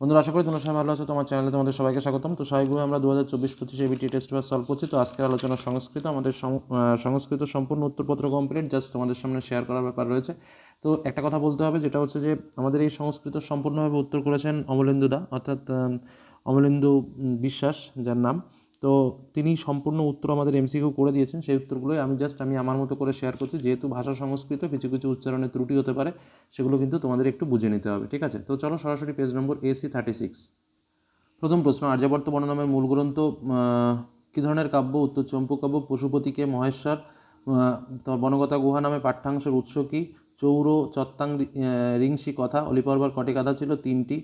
বন্ধুরা, আশা করি তোমরা সবাই ভালো আছো। তোমার চ্যানেলে তোমাদের সবাইকে স্বাগতম। তো সবাইভাবে আমরা দু হাজার চব্বিশ পঁচিশে বিটি টেস্ট পেপার সলভ করছি। তো আজকের আলোচনা সংস্কৃত, আমাদের সংস্কৃত সম্পূর্ণ উত্তরপত্র কমপ্লিট জাস্ট তোমাদের সামনে শেয়ার করার ব্যাপার রয়েছে। তো একটা কথা বলতে হবে, যেটা হচ্ছে যে আমাদের এই সংস্কৃত সম্পূর্ণভাবে উত্তর করেছেন অমলেন্দুদা অর্থাৎ অমলেন্দু বিশ্বাস, যার নাম। তো তিনি সম্পূর্ণ উত্তর আমাদের এমসিকিউ করে দিয়েছেন। সেই উত্তরগুলোই আমি জাস্ট আমি আমার মতো করে শেয়ার করছি। যেহেতু ভাষা সংস্কৃত, কিছু কিছু উচ্চারণে ত্রুটি হতে পারে, সেগুলো কিন্তু তোমাদের একটু বুঝে নিতে হবে, ঠিক আছে? তো চলো সরাসরি page number AC thirty six প্রথম প্রশ্ন, আর্যাবর্ত বর্ণনামের মূল গ্রন্থ কী ধরনের কাব্য? উত্তর, চম্পু কাব্য পশুপতিকে মহেশ্বর বনগতা গুহা নামে পাঠ্যাংশের উৎস কী? চৌর, চত্তাং রিংসি কথা, অলিপর্বার কটি গাথা ছিল তিনটি।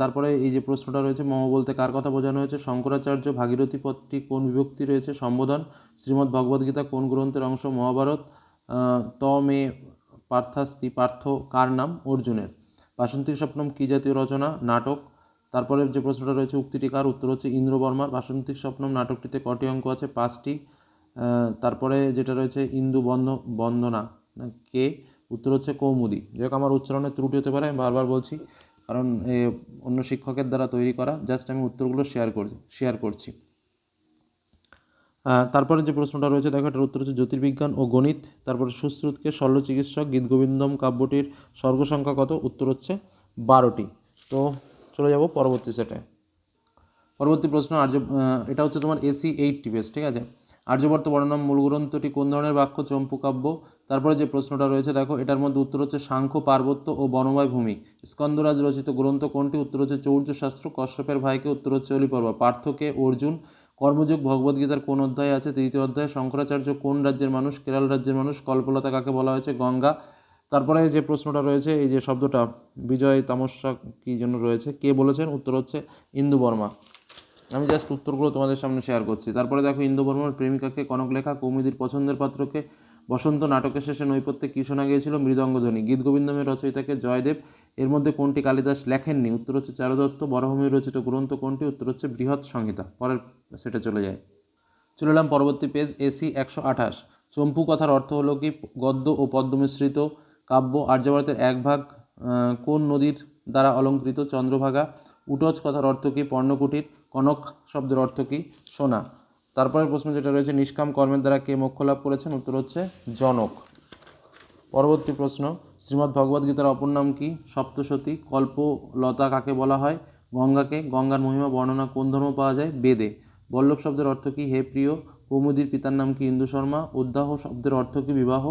তারপরে এই যে প্রশ্নটা রয়েছে, মম বলতে কার কথা বোঝানো হয়েছে? শঙ্করাচার্য, ভাগীরথী পদটি কোন বিভক্তি রয়েছে? সম্বোধন, শ্রীমদ্ ভগবদ্গীতা কোন গ্রন্থের অংশ? মহাভারত ত মে পার্থাস্তি পার্থ, কার নাম? অর্জুনের। বাসন্তিক স্বপ্নম কী জাতীয় রচনা? নাটক। তারপরে যে প্রশ্নটা রয়েছে, উক্তিটি কার? উত্তর হচ্ছে ইন্দ্রবর্মার। বাসন্তিক স্বপ্নম নাটকটিতে কটি অঙ্ক আছে? পাঁচটি। তারপরে যেটা রয়েছে, ইন্দু বন্ধ, বন্দনা কে? উত্তর হচ্ছে কৌমুদি। যাই হোক, আমার উচ্চারণের ত্রুটি হতে পারে, আমি বারবার বলছি। কারণ, এ, অন্য শিক্ষকের দ্বারা তৈরি করা জাস্ট আমি উত্তরগুলো শেয়ার করছি শেয়ার করছি। তারপরে যে প্রশ্নটা রয়েছে, দেখো এটার উত্তর হচ্ছে জ্যোতির্বিজ্ঞান ও গণিত। তারপরে সুশ্রুতকে শল্য চিকিৎসক গীতগোবিন্দম কাব্যটির স্বর্গ সংখ্যা কত? উত্তর হচ্ছে বারোটি। তো চলে যাব পরবর্তী সেটে পরবর্তী প্রশ্ন, আর্য এটা হচ্ছে তোমার এসি এইট টিপেস ঠিক আছে? আর্যবর্ত বর্ণনাম মূল গ্রন্থটি কোন ধরনের বাক্য? চম্পু কাব্য তারপরে যে প্রশ্নটা রয়েছে, দেখো, এটার মধ্যে উত্তর হচ্ছে সাংখ্য, পার্বত্য ও বনময় ভূমি। স্কন্দরাজ রচিত গ্রন্থ কোনটি? উত্তর হচ্ছে চৌর্য শাস্ত্র, কশ্যপের ভাইকে উত্তর হচ্ছে অলিপর্বা। পার্থকে অর্জুন, কর্মযোগ ভগবদ্গীতার কোন অধ্যায় আছে? তৃতীয় অধ্যায়, শঙ্করাচার্য কোন রাজ্যের মানুষ? কেরাল রাজ্যের মানুষ? কল্পলতা কাকে বলা হয়েছে? গঙ্গা। তারপরে যে প্রশ্নটা রয়েছে, এই যে শব্দটা, বিজয় তামস্যা কী জন্য রয়েছে? কে বলেছেন? উত্তর হচ্ছে ইন্দু বর্মা আমি জাস্ট উত্তরগুলো তোমাদের সামনে শেয়ার করছি। তারপরে দেখো ইন্দু বর্মার প্রেমিকাকে কনক লেখা কৌমুদির পছন্দের পাত্রকে বসন্ত নাটকের শেষে নৈপথ্যে কী শোনা গিয়েছিল? মৃদঙ্গধ্বনি। গীত গোবিন্দমের রচয়িতাকে জয়দেব। এর মধ্যে কোনটি কালিদাস লেখেননি? উত্তর হচ্ছে চারুদত্ত। বরভূমির রচিত গ্রন্থ কোনটি? উত্তর হচ্ছে বৃহৎ সংহিতা। পরের সেটা চলে যায় চলে এলাম পরবর্তী পেজ এসি একশো আঠাশ। চম্পু কথার অর্থ হলো কি? গদ্য ও পদ্ম মিশ্রিত কাব্য আর্যভারতের এক ভাগ কোন নদীর দ্বারা অলঙ্কৃত চন্দ্রভাগা? উটজ কথার অর্থ কি? পর্ণকুটির। কনক শব্দের অর্থ কি? সোনা। তারপরের প্রশ্ন যেটা রয়েছে, নিষ্কাম কর্মের দ্বারা কে মোক্ষ লাভ করেছেন? উত্তর হচ্ছে জনক। পরবর্তী প্রশ্ন, শ্রীমদ্ ভগবদ্গীতার অপর নাম কি? সপ্তসতী কল্পলতা কাকে বলা হয়? গঙ্গাকে। গঙ্গার মহিমা, বর্ণনা কোন ধর্ম পাওয়া যায়? বেদে। বল্লভ শব্দের অর্থ কি? হে প্রিয়, কৌমুদীর পিতার নাম কি? ইন্দু শর্মা। উদ্দাহ শব্দের অর্থ কি? বিবাহ।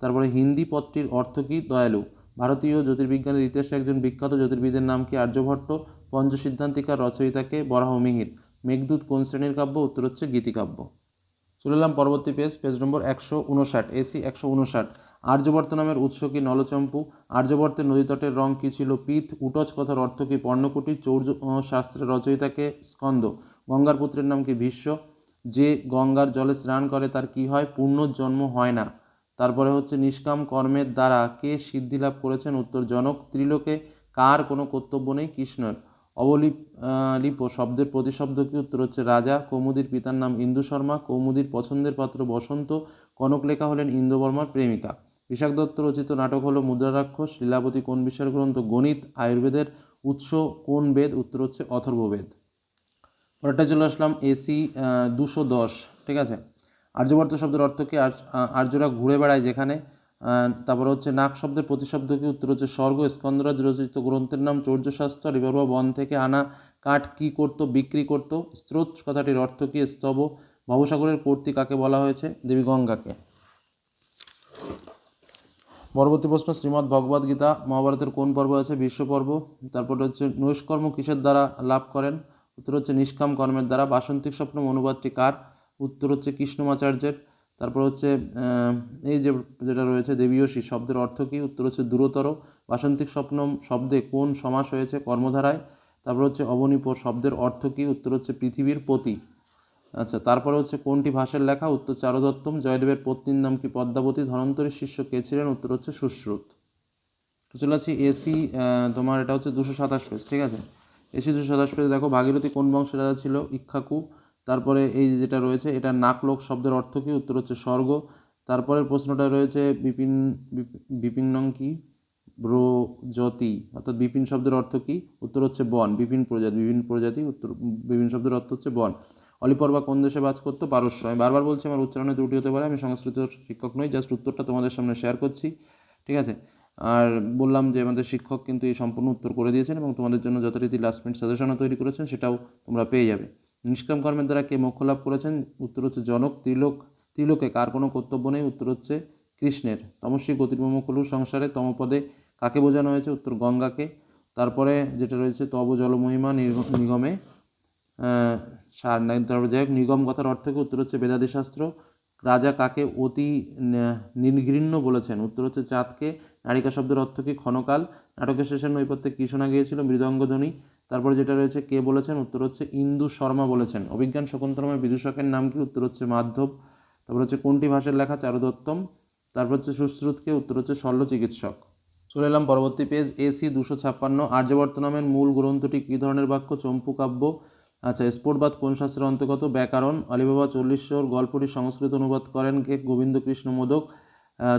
তারপরে হিন্দি পদটির অর্থ কি? দয়ালু। ভারতীয় জ্যোতির্বিজ্ঞানের ইতিহাসে একজন বিখ্যাত জ্যোতির্বিদের নাম কি? আর্যভট্ট। পঞ্চসিদ্ধান্তিকার রচয়িতাকে বরাহমিহির মেঘদূত কোন শ্রেণির কাব্য? উত্তর হচ্ছে গীতিকাব্য চলে এলাম পরবর্তী পেজ পেজ নম্বর একশো উনষাট এসি একশো উনষাট। আর্যবর্ত নামের উৎস কি? নলচম্পু। আর্যবর্তের নদীতটের রং কী ছিল পিত? উটজ কথার অর্থ কি পর্ণকুটি? চৌর্য শাস্ত্রের রচয়িতাকে স্কন্দ। গঙ্গার পুত্রের নাম কি ভীষ্ম? যে গঙ্গার জলে স্নান করে, তার কি হয়? পুণ্যজন্ম হয় না। তারপরে হচ্ছে নিষ্কাম কর্মের দ্বারা কে সিদ্ধি লাভ করেছেন? উত্তর জনক। ত্রিলোকে কার কোনো কর্তব্য নেই? কৃষ্ণের। অবলিপ লিপ শব্দের প্রতিশব্দ কি উত্তর হচ্ছে? রাজা কৌমুদির পিতার নাম ইন্দু শর্মা, কৌমুদির পছন্দের পাত্র বসন্ত, কনক লেখা হলেন ইন্দুবর্মার প্রেমিকা। বিশাখ দত্ত রচিত নাটক হলো মুদ্রারাক্ষস লীলাবতী কোন বিষয়ের গ্রন্থ? গণিত, আয়ুর্বেদের উৎস কোন বেদ? উত্তর হচ্ছে অথর্ববেদ। পরেরটা চলে আসলাম, এসি দুশো দশ, ঠিক আছে? আর্যবর্ত শব্দের অর্থ কি? আর্যরা ঘুরে বেড়ায় যেখানে? তারপরে হচ্ছে নাক শব্দের প্রতিশব্দ কি উত্তর হচ্ছে স্বর্গ স্কন্দরাজ রচিত গ্রন্থের নাম চৌর্যশাস্ত্র, রিভারবা বন থেকে আনা কাঠ কি করত, বিক্রি করত, স্রোত কথাটির অর্থ কি, স্তব, ভবসাগরের কর্তৃ কাকে বলা হয়েছে, দেবী গঙ্গাকে। পরবর্তী প্রশ্ন, শ্রীমদ্ ভগবদ গীতা মহাভারতের কোন পর্ব আছে বিশ্ব পর্ব তারপরে হচ্ছে, নৈষ্কর্ম কিসের দ্বারা লাভ করেন? উত্তর হচ্ছে, নিষ্কাম কর্মের দ্বারা। বাসন্তিক স্বপ্ন অনুবাদটি কার? উত্তর হচ্ছে, কৃষ্ণমাচার্যের। তারপর হচ্ছে এই যে যেটা রয়েছে দেবীয়সী শব্দের অর্থ কী? উত্তর হচ্ছে দূরতর। বাসন্তিক স্বপ্ন শব্দে কোন সমাস হয়েছে? কর্মধারায়। তারপর হচ্ছে অবনীপ শব্দের অর্থ কী? উত্তর হচ্ছে পৃথিবীর পতি। আচ্ছা তারপরে হচ্ছে কোনটি ভাষার লেখা? উত্তর চারদত্তম। জয়দেবের পত্নীর নাম কি পদ্মাবতী? ধনন্তরীর শিষ্য কে ছিলেন? উত্তর হচ্ছে সুশ্রুত। তো চলে আছি এসি তোমার এটা হচ্ছে দুশো সাতাশ পেজ, ঠিক আছে? এসি দুশো সাতাশ পেজ, দেখো, ভাগীরথী কোন বংশের রাজা ছিল? ইক্ষাকু তারপরে এই যেটা রয়েছে, এটা নাকলোক শব্দের অর্থ কী? উত্তর হচ্ছে স্বর্গ। তারপরের প্রশ্নটা রয়েছে বিপিন, বিপ- বিপিনং কি ব্রজতি অর্থাৎ বিপিন শব্দের অর্থ কি? উত্তর হচ্ছে বন, বিপিন প্রজাতি বিভিন্ন প্রজাতি, উত্তর বিভিন্ন শব্দের অর্থ হচ্ছে বন। অলিপর্বা কোন দেশে বাস করতো? পারস্য। আমি বারবার বলছি, আমার উচ্চারণে ত্রুটি হতে পারে, আমি সংস্কৃত শিক্ষক নই, জাস্ট উত্তরটা তোমাদের সামনে শেয়ার করছি, ঠিক আছে? আর বললাম যে আমাদের শিক্ষক কিন্তু এই সম্পূর্ণ উত্তর করে দিয়েছেন এবং তোমাদের জন্য যথারীতি লাস্ট মিনিট সাজেশনও তৈরি করেছেন, সেটাও তোমরা পেয়ে যাবে। নিষ্কাম কর্মের দ্বারা কে মোক্ষ লাভ করেছেন? উত্তর হচ্ছে জনক, ত্রিলোক। ত্রিলোকে কার কোনো কর্তব্য নেই? উত্তর হচ্ছে কৃষ্ণের। তমস্বী গতির্মমকুলু সংসারে তমপদে কাকে বোঝানো হয়েছে? উত্তর গঙ্গাকে। তারপরে যেটা রয়েছে, তব জলমহিমা নিগমে। সার তারপরে যাই হোক, নিগম কথার অর্থ কি? উত্তর হচ্ছে বেদাদি শাস্ত্র রাজা কাকে অতি নির্ঘৃণ্য বলেছেন? উত্তর হচ্ছে চাঁদকে। নারিকা শব্দের অর্থ কি? ক্ষণকাল। নাটকের শেষের নৈপথ্যে কি শোনা গিয়েছিল? মৃদঙ্গধ্বনি। তারপরে যেটা রয়েছে, কে বলেছেন? উত্তর হচ্ছে ইন্দু শর্মা বলেছেন। অভিজ্ঞান শকুন্তলমের বিদূষকের নাম কি? উত্তর হচ্ছে মাধব তারপর হচ্ছে কোনটি ভাষার লেখা? চারুদত্তম। তারপর হচ্ছে সুশ্রুতকে উত্তর হচ্ছে শল্য চিকিৎসক। চলে এলাম পরবর্তী পেজ, এসি দুশো ছাপ্পান্ন। আর্যবর্ত নামের মূল গ্রন্থটি কী ধরনের বাক্য? চম্পু কাব্য। আচ্ছা স্পোর্টবাদ কোন শাস্ত্রের অন্তর্গত? ব্যাকরণ। আলিবাবা চল্লিশশোর গল্পটি সংস্কৃত অনুবাদ করেন কে? গোবিন্দ কৃষ্ণ মোদক।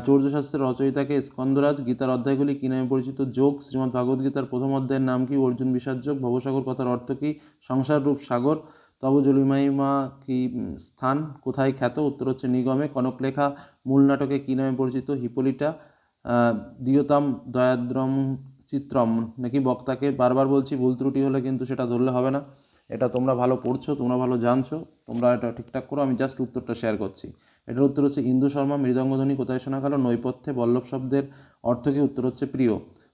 চৌর্যশাস্ত্রের রচয়িতাকে স্কন্দরাজ গীতার অধ্যায়গুলি কী নামে পরিচিত? যোগ, শ্রীমদ্ ভাগবত গীতার প্রথম অধ্যায়ের নাম কি? অর্জুন বিষাদযোগ ভবসাগর কথার অর্থ কী? সংসার রূপ সাগর। তব জলিমাইমা কি স্থান? কোথায় খ্যাত? উত্তর হচ্ছে নিগমে। কনকলেখা, মূল নাটকে কী নামে পরিচিত? হিপোলিটা দিয়তাম দয়াদ্রম চিত্রম। নাকি বক্তাকে বারবার বলছি, ভুল ত্রুটি হলে কিন্তু সেটা ধরলে হবে না। এটা তোমরা ভালো পড়ছো, তোমরা ভালো জানছো, তোমরা এটা ঠিকঠাক করো, আমি জাস্ট উত্তরটা শেয়ার করছি। এটার উত্তর হচ্ছে ইন্দু শর্মা, মৃদঙ্গধ্বনি কোথায় শোনা গেল? নৈপথ্যে বল্লভ শব্দের অর্থ কি উত্তর হচ্ছে প্রিয়।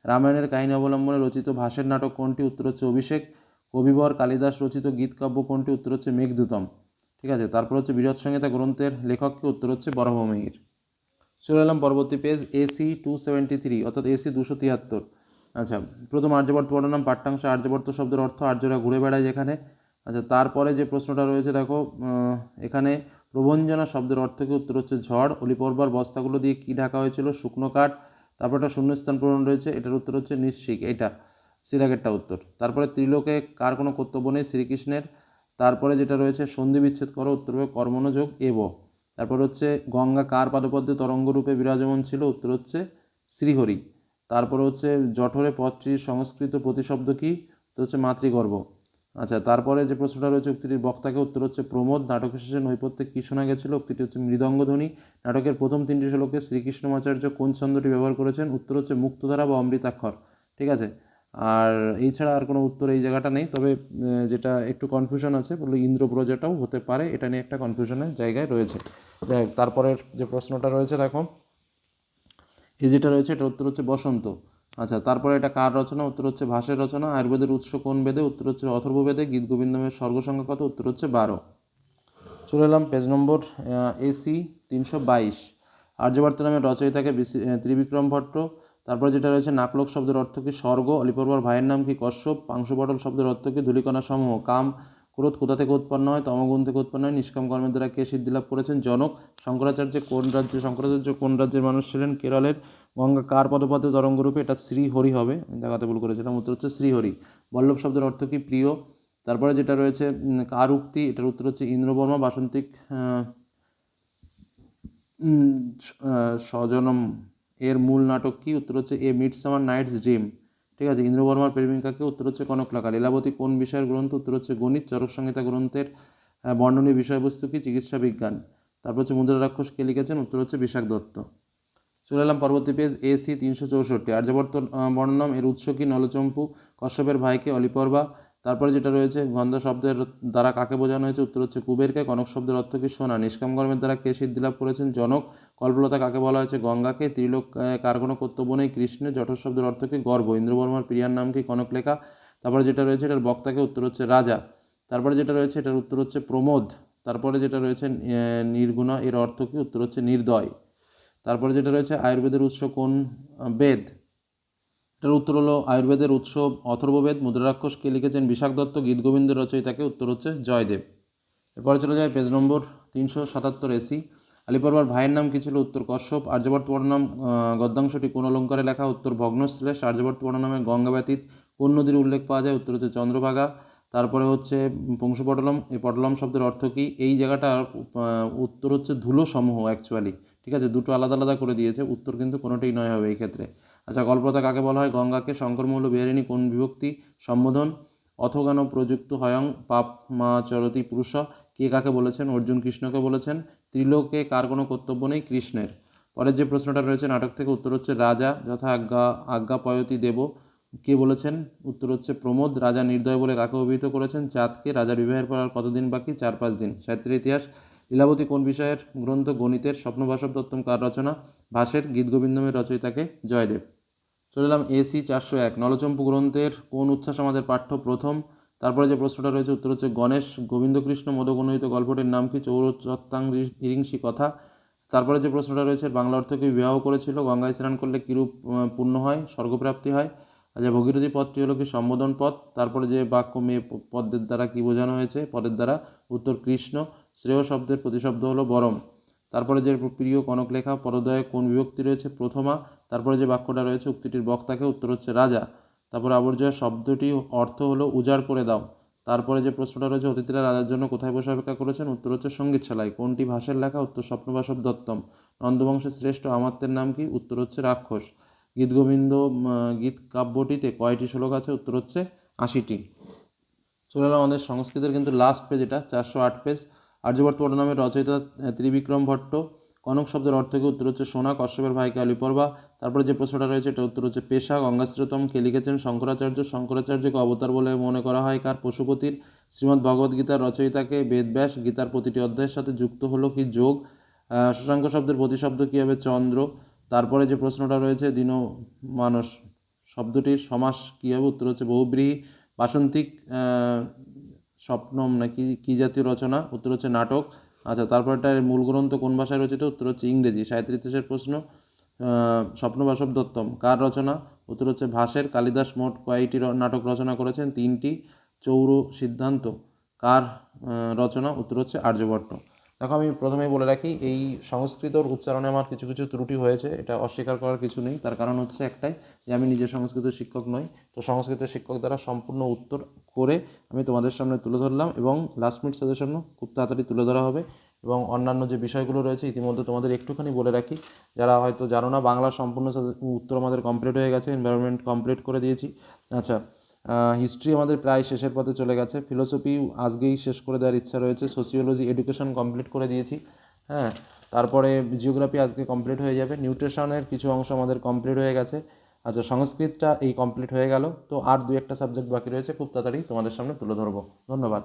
রামায়ণের কাহিনী অবলম্বনে রচিত ভাষের নাটক কোনটি? উত্তর হচ্ছে অভিষেক। কবিবর, কালিদাস রচিত গীতকাব্য কোনটি? উত্তর হচ্ছে মেঘদূতম। ঠিক আছে, তারপর হচ্ছে বৃহৎ সংহিতা গ্রন্থের লেখককে উত্তর হচ্ছে বরভূমির চলে এলাম পরবর্তী page AC two seventy three অর্থাৎ এসি দুশো তিয়াত্তর। আচ্ছা প্রথম আর্যবর্ত বর্ণনাম পাঠ্যাংশ আর্যবর্ত শব্দের অর্থ আর্যরা ঘুরে বেড়ায় যেখানে। আচ্ছা তারপরে যে প্রশ্নটা রয়েছে, দেখো এখানে প্রভঞ্জনা শব্দের অর্থ কি উত্তর হচ্ছে ঝড়। অলিপর্বার বস্তাগুলো দিয়ে কী ঢাকা হয়েছিল? শুকনো কাঠ। তারপর একটা শূন্যস্থান পূরণ রয়েছে। এটার উত্তর হচ্ছে নিশ্চিক। এটা সিরাগেরটা উত্তর। তারপরে ত্রিলোকে কার কোনো কর্তব্য নেই? শ্রীকৃষ্ণের। তারপরে যেটা রয়েছে, সন্ধি বিচ্ছেদ করো, উত্তর হবে কর্মনোযোগ, এব। তারপর হচ্ছে, গঙ্গা কার পাদপদ্মে তরঙ্গরূপে বিরাজমান ছিল? উত্তর হচ্ছে, শ্রীহরি। তারপর হচ্ছে, জঠরে পত্রীর সংস্কৃত প্রতিশব্দ কী? উত্তর হচ্ছে, মাতৃগর্ভ। আচ্ছা তারপরে যে প্রশ্নটা রয়েছে, উক্তিটির বক্তাকে উত্তর হচ্ছে, প্রমোদ নাটকের শেষে নৈপথ্যে কী শোনা গেছিল? উক্তিটি হচ্ছে, মৃদঙ্গধ্বনি, নাটকের প্রথম তিনটি শ্লোকে শ্রীকৃষ্ণমাচার্য কোন ছন্দটি ব্যবহার করেছেন? উত্তর হচ্ছে, মুক্তধারা বা অমৃতাক্ষর। ঠিক আছে? আর এই ছাড়া আর কোনো উত্তর এই জায়গাটা নেই, তবে যেটা একটু কনফিউশন আছে বলে ইন্দ্র প্রজাটাও হতে পারে, এটা নিয়ে একটা কনফিউশনের জায়গায় রয়েছে। তারপরের যে প্রশ্নটা রয়েছে, দেখো, এই যেটা রয়েছে, এটার উত্তর হচ্ছে, বসন্ত। আচ্ছা তারপরে এটা কার রচনা? উত্তর হচ্ছে ভাষের রচনা। আয়ুর্বেদের উৎস কোন বেদে? উত্তর হচ্ছে অথর্ববেদে। গীত গোবিন্দমের স্বর্গসংখ্যা কত? উত্তর হচ্ছে বারো। চলে এলাম পেজ নম্বর এসি তিনশো বাইশ। আর্যবর্ত নামের রচয়িতাকে ত্রিবিক্রম ভট্ট। তারপরে যেটা রয়েছে, নাকলক শব্দের অর্থ কি? স্বর্গ। অলিপর্বর ভাইয়ের নাম কি? কশ্যপ। পাংশুপটল শব্দের অর্থ কি? ধূলিকণা সমূহ কাম ক্রোধ কোথা থেকে উৎপন্ন হয়? তমগুণ থেকে উৎপন্ন হয়। নিষ্কাম কর্মের দ্বারা কে সিদ্ধিলাভ করেছেন? জনক। শঙ্করাচার্য কোন রাজ্যে শঙ্করাচার্য কোন রাজ্যের মানুষ ছিলেন? কেরলের গঙ্গা কার পদপদে তরঙ্গরূপে? এটা শ্রীহরি হবে। আমি দেখাতে ভুল করেছিলাম, উত্তর হচ্ছে শ্রীহরি বল্লভ শব্দের অর্থ কি প্রিয়? তারপরে যেটা রয়েছে কার উক্তি? এটার উত্তর হচ্ছে ইন্দ্রবর্মা। বাসন্তিক স্বজনম এর মূল নাটক কি? উত্তর হচ্ছে a mid summer night's dream. ঠিক আছে ইন্দ্রবর্মার প্রেমিকাকে উত্তর হচ্ছে কনকলাকা। লীলাবতী কোন বিষয়ের গ্রন্থ? উত্তর হচ্ছে গণিত, চরক সংহিতা গ্রন্থের বর্ণনী বর্ণনীয় বিষয়বস্তু কি? চিকিৎসা, বিজ্ঞান। তারপর হচ্ছে মুদ্রা রাক্ষস কে লিখেছেন? উত্তর হচ্ছে বিশাখ দত্ত। চলে এলাম পরবর্তী পেজ এসি তিনশো চৌষট্টি। আর্যবর্ত বর্ণম এর উৎস কি? নলচম্পু, কশ্যপের ভাইকে অলিপর্বা তারপরে যেটা রয়েছে, গন্ধ শব্দের দ্বারা কাকে বোঝানো হয়েছে? উত্তর হচ্ছে কুবেরকে। কনক শব্দের অর্থ কি? সোনা। নিষ্কাম কর্মের দ্বারা কে সিদ্ধিলাভ করেছেন? জনক। কল্পলতা কাকে বলা হয়েছে? গঙ্গাকে। ত্রিলোক কার কোনো কর্তব্য নেই। কৃষ্ণের জঠর শব্দের অর্থ কি? গর্ব। ইন্দ্রবর্মার প্রিয়ার নাম কি? কনকলেখা তারপরে যেটা রয়েছে, এটার বক্তাকে উত্তর হচ্ছে রাজা। তারপরে যেটা রয়েছে, এটার উত্তর হচ্ছে প্রমোদ। তারপরে যেটা রয়েছে নির্গুণা, এর অর্থ কি? উত্তর হচ্ছে নির্দয়। তারপরে যেটা রয়েছে, আয়ুর্বেদের উৎস কোন? বেদ। এটার উত্তর হলো আয়ুর্বেদের উৎস অথর্ববেদ মুদ্রাক্ষস কে লিখেছেন বিশাখ দত্ত গীত গোবিন্দের রচয়িতাকে উত্তর হচ্ছে জয়দেব। এরপরে চলে যায় পেজ নম্বর তিনশো সাতাত্তর এসি আলিপর্বার ভাইয়ের নাম কি ছিল উত্তর কশ্যপ আর্যবর্ত বর্ণনাম গদ্যাংশটি কোন অলঙ্কারে লেখা, উত্তর ভগ্নশ্লেষ আর্যবর্ত বর্ণনামে গঙ্গা ব্যতীত কোন নদীর উল্লেখ পাওয়া যায়, উত্তর হচ্ছে চন্দ্রভাগা। তারপরে হচ্ছে পংশুপটলম, এই পটলম শব্দের অর্থ কী? এই জায়গাটার উত্তর হচ্ছে ধুলো সমূহ অ্যাকচুয়ালি ঠিক আছে, দুটো আলাদা আলাদা করে দিয়েছে, উত্তর কিন্তু কোনোটাই নয় হবে এই ক্ষেত্রে। আচ্ছা গল্পতা কাকে বলা হয়? গঙ্গাকে শঙ্করমৌল বিহারিণী কোন বিভক্তি সম্বোধন? অথগান প্রযুক্ত হয়ং পাপ মা চরতি পুরুষ। কে কাকে বলেছেন? অর্জুন কৃষ্ণকে বলেছেন। ত্রিলোকে কার কোনো কর্তব্য নেই? কৃষ্ণের। পরের যে প্রশ্নটা রয়েছে, নাটক থেকে উত্তর হচ্ছে রাজা যথা আজ্ঞা, আজ্ঞাপয়তি দেব। কে বলেছেন? উত্তর হচ্ছে প্রমোদ। রাজা নির্দয় বলে কাকে অভিহিত করেছেন? চাঁদকে। রাজা বিবাহের পর আর কতদিন বাকি? চার পাঁচ দিন। সাহিত্যের ইতিহাস লীলাবতী কোন বিষয়ের গ্রন্থ, গণিতের স্বপ্নবাসব দত্তম কার রচনা ভাষের গীতগোবিন্দমের রচয়িতাকে জয়দেব। চলে এলাম এসি চারশো এক, নলচম্পু গ্রন্থের কোন উচ্ছ্বাস আমাদের পাঠ্য প্রথম? তারপরে যে প্রশ্নটা রয়েছে, উত্তর হচ্ছে গণেশ, গোবিন্দকৃষ্ণ মদগণিত গল্পটির নাম কি? চৌরচত্তাং হিরিংসি কথা। তারপরে যে প্রশ্নটা রয়েছে, বাংলা অর্থকে বিবাহ করেছিল, গঙ্গায় স্নান করলে কিরূপ পূর্ণ হয়, স্বর্গপ্রাপ্তি হয়? আচ্ছা ভগীরথী পদটি হলো কি সম্বোধন পদ? তারপরে যে বাক্য মেয়ে পদের দ্বারা কি বোঝানো হয়েছে? পদের দ্বারা উত্তর কৃষ্ণ। শ্রেয় শব্দের প্রতিশব্দ হলো বরম। তারপরে যে প্রিয় কনক লেখা, পরদয়ে কোন বিভক্তি রয়েছে? প্রথমা। তারপরে যে বাক্যটা রয়েছে, উক্তিটির বক্তাকে উত্তর হচ্ছে রাজা। তারপর আবর্জয় শব্দটি অর্থ হলো উজাড় করে দাও। তারপরে যে প্রশ্নটা রয়েছে, অতিথিরা রাজার জন্য কোথায় বসে অপেক্ষা করেছেন? উত্তর হচ্ছে সঙ্গীতশালায় কোনটি ভাষার লেখা? উত্তর স্বপ্নবাসব দত্তম। নন্দবংশের শ্রেষ্ঠ আমাত্যের নাম কি? উত্তর হচ্ছে রাক্ষস। গীতগোবিন্দ গীত কাব্যটিতে কয়টি শ্লোক আছে? উত্তর হচ্ছে আশিটি। চলে এলাম আমাদের সংস্কৃতের কিন্তু লাস্ট পেজ এটা, চারশো আট পেজ আর্যভট্ট নামের রচয়িতা ত্রিবিক্রম ভট্ট। কনক শব্দের অর্থ কি উত্তর হচ্ছে সোনা, কশ্যপের ভাইকে আলিপর্বা তারপরে যে প্রশ্নটা রয়েছে, এটা উত্তর হচ্ছে পেশা গঙ্গাশ্রীতম কে লিখেছেন? শঙ্করাচার্য। শঙ্করাচার্যকে অবতার বলে মনে করা হয় কার? পশুপতির। শ্রীমদ্ ভগবদ্গীতার রচয়িতাকে বেদব্যাস, গীতার প্রতিটি অধ্যায়ের সাথে যুক্ত হলো কি যোগ? শশাঙ্ক শব্দের প্রতিশব্দ কী হবে? চন্দ্র। তারপরে যে প্রশ্নটা রয়েছে দিন মানস শব্দটির সমাস কী হবে? উত্তর হচ্ছে বহুব্রীহি বাসন্তিক স্বপ্নম নাকি কী জাতীয় রচনা? উত্তর হচ্ছে নাটক। আচ্ছা তারপরটার মূল গ্রন্থ কোন ভাষায় রচিত? উত্তর হচ্ছে ইংরেজি ইতিহাসের প্রশ্ন। আহ, স্বপ্নবাসব দত্তম কার রচনা? উত্তর হচ্ছে ভাষের কালিদাস মোট কয়টি নাটক রচনা করেছেন? তিনটি। চৌর সিদ্ধান্ত কার রচনা? উত্তর হচ্ছে আর্যভট্ট। দেখো, আমি প্রথমেই বলে রাখি, এই সংস্কৃতর উচ্চারণে আমার কিছু কিছু ত্রুটি হয়েছে, এটা অস্বীকার করার কিছু নেই। তার কারণ হচ্ছে একটাই, যে আমি নিজে সংস্কৃত শিক্ষক নই। তো সংস্কৃতের শিক্ষক দ্বারা সম্পূর্ণ উত্তর করে আমি তোমাদের সামনে তুলে ধরলাম এবং লাস্ট মিনিট সাজেশনও খুব তাড়াতাড়ি তুলে ধরা হবে এবং অন্যান্য যে বিষয়গুলো রয়েছে, ইতিমধ্যে তোমাদের একটুখানি বলে রাখি। যারা হয়তো জানো না বাংলার সম্পূর্ণ উত্তর আমাদের কমপ্লিট হয়ে গেছে এনভায়রনমেন্ট কমপ্লিট করে দিয়েছি। আচ্ছা হিস্ট্রি আমাদের প্রায় শেষের পথে চলে গেছে। ফিলোসফি আজকেই শেষ করে দেওয়ার ইচ্ছা রয়েছে। সোসিওলজি এডুকেশন কমপ্লিট করে দিয়েছি। হ্যাঁ তারপরে জিওগ্রাফি আজকে কমপ্লিট হয়ে যাবে। নিউট্রিশনের কিছু অংশ আমাদের কমপ্লিট হয়ে গেছে। আচ্ছা সংস্কৃতটা এই কমপ্লিট হয়ে গেল। তো আর দু একটা সাবজেক্ট বাকি রয়েছে। খুব তাড়াতাড়ি তোমাদের সামনে তুলে ধরবো। ধন্যবাদ।